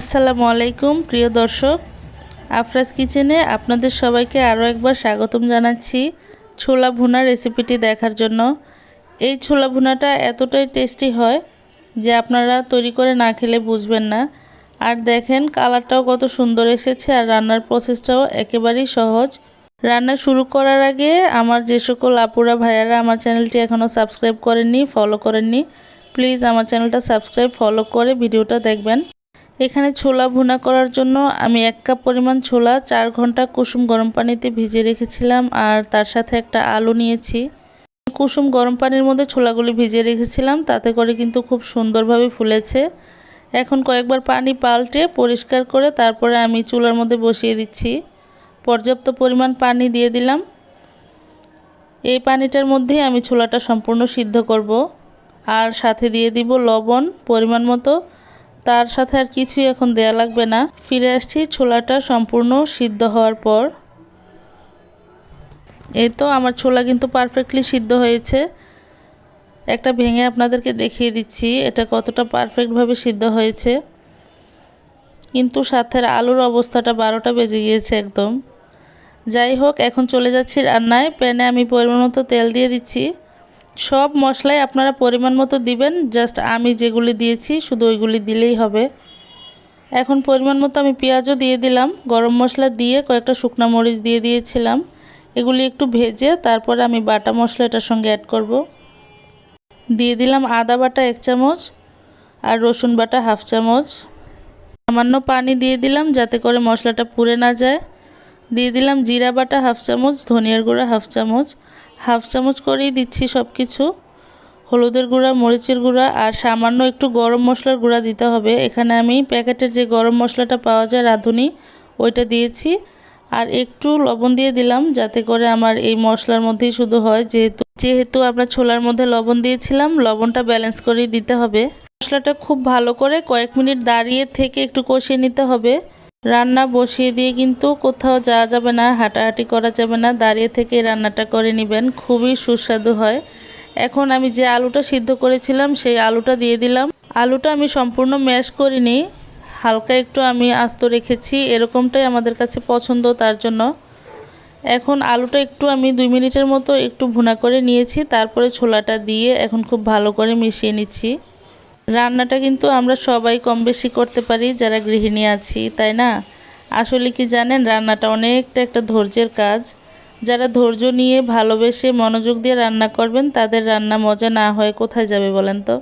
আসসালামু আলাইকুম, প্রিয় দর্শক। আফরাজ কিচেনে আপনাদের সবাইকে আরও একবার স্বাগতম জানাচ্ছি ছোলা ভুনা রেসিপিটি দেখার জন্য। এই ছোলা ভুনাটা এতটাই টেস্টি হয় যে আপনারা তৈরি করে না খেলে বুঝবেন না। আর দেখেন, কালারটাও কত সুন্দর এসেছে আর রান্নার প্রসেসটাও একেবারেই সহজ। রান্না শুরু করার আগে আমার যে সকল আপুরা, ভাইয়ারা আমার চ্যানেলটি এখনও সাবস্ক্রাইব করেননি ফলো করেননি প্লিজ আমার চ্যানেলটা সাবস্ক্রাইব ফলো করে ভিডিওটা দেখবেন। এখানে ছোলা ভুনা করার জন্য আমি এক কাপ পরিমাণ ছোলা, চার ঘণ্টা কুসুম গরম পানিতে ভিজিয়ে রেখেছিলাম আর তার সাথে একটা আলু নিয়েছি। কুসুম গরম পানির মধ্যে ছোলাগুলি ভিজিয়ে রেখেছিলাম, তাতে করে কিন্তু খুব সুন্দরভাবে ফুলেছে। এখন কয়েকবার পানি পাল্টে পরিষ্কার করে তারপরে আমি চুলার মধ্যে বসিয়ে দিচ্ছি। পর্যাপ্ত পরিমাণ পানি দিয়ে দিলাম। এই পানিটার মধ্যে আমি ছোলাটা সম্পূর্ণ সিদ্ধ করব। আর সাথে দিয়ে দিব লবণ, পরিমাণ মতো। তার সাথে আর কিছুই এখন দেয়া লাগবে না। ফিরে আসছি, ছোলাটা সম্পূর্ণ সিদ্ধ হওয়ার পর। এই তো আমার ছোলা কিন্তু পারফেক্টলি সিদ্ধ হয়েছে। একটা ভেঙে আপনাদেরকে দেখিয়ে দিচ্ছি, এটা কতটা পারফেক্টভাবে সিদ্ধ হয়েছে। কিন্তু সাথের আলুর অবস্থাটা বারোটা বেজে গিয়েছে একদম। যাই হোক, এখন চলে যাচ্ছি রান্নায়। প্যানে আমি পরিমাণ মতো তেল দিয়ে দিচ্ছি। সব মশলাই আপনারা পরিমাণ মতো দিবেন জাস্ট আমি যেগুলি দিয়েছি শুধু ওইগুলি দিলেই হবে। এখন পরিমাণ মতো আমি পেঁয়াজও দিয়ে দিলাম, গরম মশলা দিয়ে কয়েকটা শুকনো মরিচ দিয়ে দিয়েছিলাম। এগুলি একটু ভেজে তারপরে আমি বাটা মশলা এটার সঙ্গে অ্যাড করব। দিয়ে দিলাম আদা বাটা এক চামচ আর রসুন বাটা হাফ চামচ। সামান্য পানি দিয়ে দিলাম যাতে করে মশলাটা পুড়ে না যায়। দিয়ে দিলাম জিরা বাটা হাফ চামচ, ধনিয়ার গুঁড়া হাফ চামচ হাফ চামচ করেই দিচ্ছি সব কিছু হলুদের গুঁড়া, মরিচের গুঁড়া আর সামান্য একটু গরম মশলার গুঁড়া দিতে হবে। এখানে আমি প্যাকেটের যে গরম মশলাটা পাওয়া যায় রাঁধুনি, ওইটা দিয়েছি। আর একটু লবণ দিয়ে দিলাম যাতে করে আমার এই মশলার মধ্যেই শুধু হয়। যেহেতু যেহেতু আমরা ছোলার মধ্যে লবণ দিয়েছিলাম, লবণটা ব্যালেন্স করেই দিতে হবে। মশলাটা খুব ভালো করে কয়েক মিনিট দাঁড়িয়ে থেকে একটু কষিয়ে নিতে হবে। রান্না বসিয়ে দিয়ে কিন্তু কোথাও যাওয়া যাবে না, হাঁটাহাঁটি করা যাবে না, দাঁড়িয়ে থেকে রান্নাটা করে নেবেন। খুবই সুস্বাদু হয়। এখন আমি যে আলুটা সিদ্ধ করেছিলাম, সেই আলুটা দিয়ে দিলাম। আলুটা আমি সম্পূর্ণ ম্যাশ করিনি, হালকা একটু আমি আস্ত রেখেছি, এরকমটাই আমাদের কাছে পছন্দ তার জন্য। এখন আলুটা একটু আমি দুই মিনিটের মতো একটু ভুনা করে নিয়েছি, তারপরে ছোলাটা দিয়ে এখন খুব ভালো করে মিশিয়ে নিচ্ছি। রান্নাটা কিন্তু আমরা সবাই কম বেশি করতে পারি, যারা গৃহিণী আছি, তাই না? আসলে কি জানেন, রান্নাটা অনেকটা একটা ধৈর্যের কাজ। যারা ধৈর্য নিয়ে ভালোবেসে মনোযোগ দিয়ে রান্না করবেন, তাদের রান্না মজা না হয় কোথায় যাবে বলেন তো?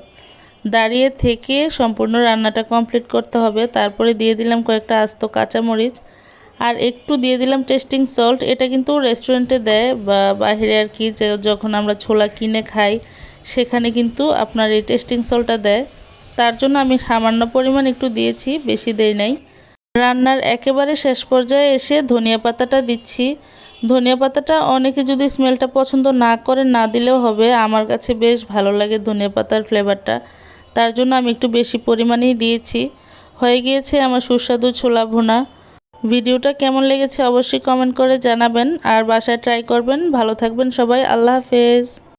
দাঁড়িয়ে থেকে সম্পূর্ণ রান্নাটা কমপ্লিট করতে হবে। তারপরে দিয়ে দিলাম কয়েকটা আস্ত কাঁচামরিচ। আর একটু দিয়ে দিলাম টেস্টিং সল্ট। এটা কিন্তু রেস্টুরেন্টে দেয় বা বাহিরে আর কি যখন আমরা ছোলা কিনে খাই সেখানে কিন্তু আপনার এই টেস্টিং সল্টটা দেয়। তার জন্য আমি সামান্য পরিমাণ একটু দিয়েছি, বেশি দেই নাই। রান্নার একেবারে শেষ পর্যায়ে এসে ধনিয়া পাতাটা দিচ্ছি। ধনিয়া পাতাটা অনেকে যদি স্মেলটা পছন্দ না করে না দিলেও হবে। আমার কাছে বেশ ভালো লাগে ধনিয়া পাতার ফ্লেভারটা তার জন্য আমি একটু বেশি পরিমাণেই দিয়েছি। হয়ে গিয়েছে আমার সুস্বাদু ছোলা ভুনা। ভিডিওটা কেমন লেগেছে অবশ্যই কমেন্ট করে জানাবেন। আর বাসায় ট্রাই করবেন। ভালো থাকবেন সবাই। আল্লাহ হাফেজ।